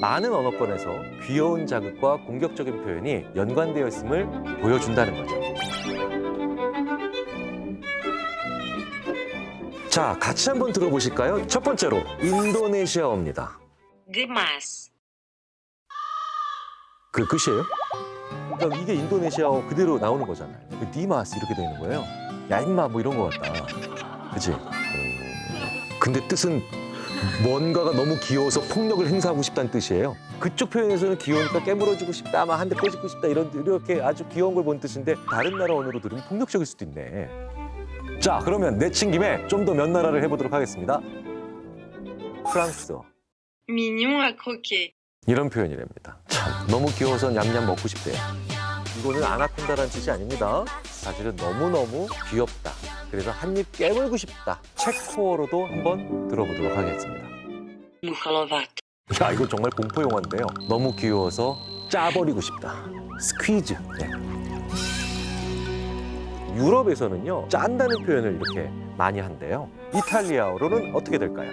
많은 언어권에서 귀여운 자극과 공격적인 표현이 연관되어 있음을 보여준다는 거죠. 자, 같이 한번 들어보실까요? 첫 번째로 인도네시아어입니다. gemas, 그 끝이에요? 그러니까 이게 인도네시아어 그대로 나오는 거잖아요. 그 디마스 이렇게 되는 거예요. 야 임마 뭐 이런 거 같다. 그치? 근데 뜻은 뭔가가 너무 귀여워서 폭력을 행사하고 싶다는 뜻이에요. 그쪽 표현에서는 귀여우니까 깨물어주고 싶다, 막 한 대 꼬집고 싶다 이런 이렇게 아주 귀여운 걸 본 뜻인데 다른 나라 언어로 들으면 폭력적일 수도 있네. 자 그러면 내친 김에 좀 더 몇 나라를 해보도록 하겠습니다. 프랑스어. à croquer, 이런 표현이랍니다. 참, 너무 귀여워서 냠냠 먹고 싶대요. 이거는 아나콘다라는 뜻이 아닙니다. 사실은 너무너무 귀엽다. 그래서 한입 깨물고 싶다. 체코어로도 한번 들어보도록 하겠습니다. muchalovat, 야, 이거 정말 공포 영화인데요. 너무 귀여워서 짜버리고 싶다. 스퀴즈. 네. 유럽에서는요, 짠다는 표현을 이렇게 많이 한대요. 이탈리아어로는 어떻게 될까요?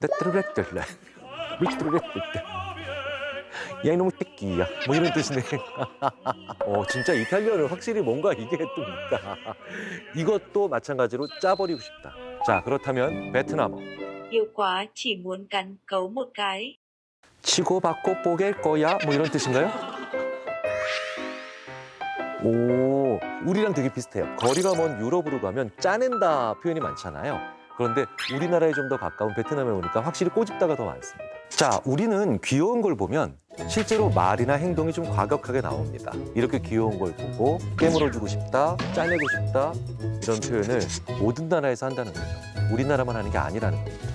미뜨르렉들 야 이놈의 새끼야. 뭐 이런 뜻이네. 어 진짜 이탈리아는 확실히 뭔가 이게 또 있다. 이것도 마찬가지로 짜버리고 싶다. 자 그렇다면 베트남어. Hiệu quả chỉ muốn cắn cấu một cái. 치고받고 뽀갤 거야? 뭐 이런 뜻인가요? 오 우리랑 되게 비슷해요. 거리가 먼 유럽으로 가면 짜낸다 표현이 많잖아요. 그런데 우리나라에 좀 더 가까운 베트남에 오니까 확실히 꼬집다가 더 많습니다 자 우리는 귀여운 걸 보면 실제로 말이나 행동이 좀 과격하게 나옵니다. 이렇게 귀여운 걸 보고 깨물어주고 싶다 짜내고 싶다 이런 표현을 모든 나라에서 한다는 거죠. 우리나라만 하는 게 아니라는 겁니다